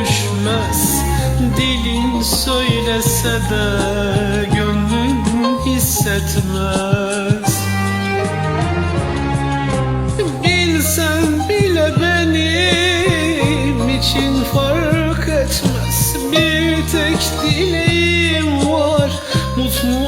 düşmez. Dilin söylese de gönlün hissetmez. Bilsen bile benim için fark etmez. Bir tek dileğim var. Mutlu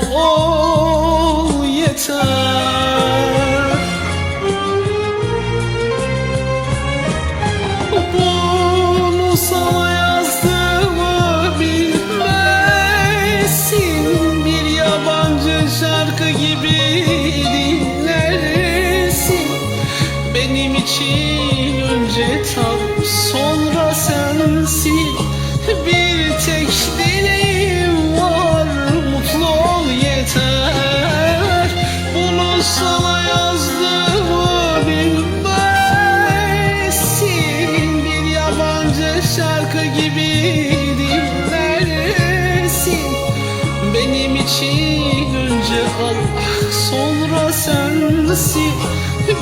sensin.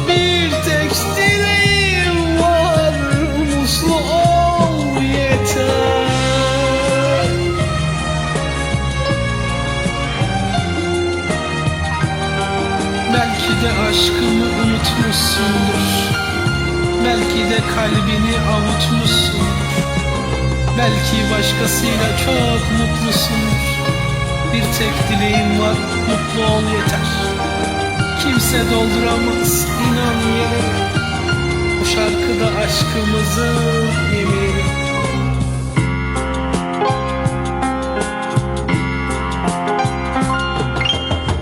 Bir tek dileğim var. Mutlu ol yeter. Belki de aşkımı unutmuşsundur. Belki de kalbini avutmuşsundur. Belki başkasıyla çok mutlusundur. Bir tek dileğim var. Mutlu ol yeter Kimse dolduramaz inan yere Bu şarkıda aşkımızın yemini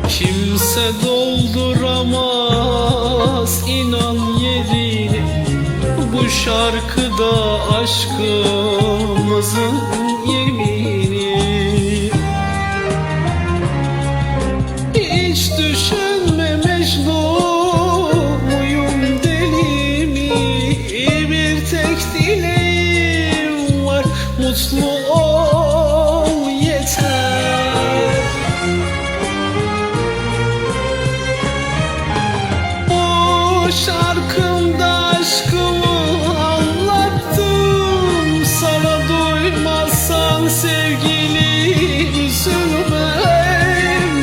Kimse dolduramaz inan yerini Bu şarkıda aşkımızın yemini Dileğim var mutlu ol yeter. Bu şarkımda aşkımı anlattım. Sana duymazsan sevgili üzülmem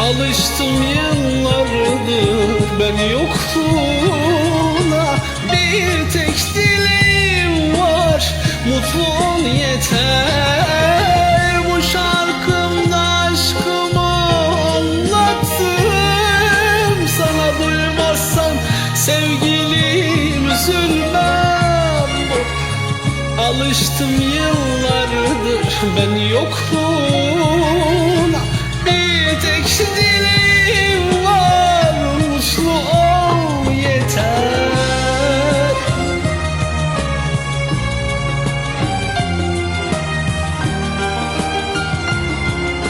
Alıştım yıllardır ben yokluğuna Alıştım yıllardır. Ben yokluğuna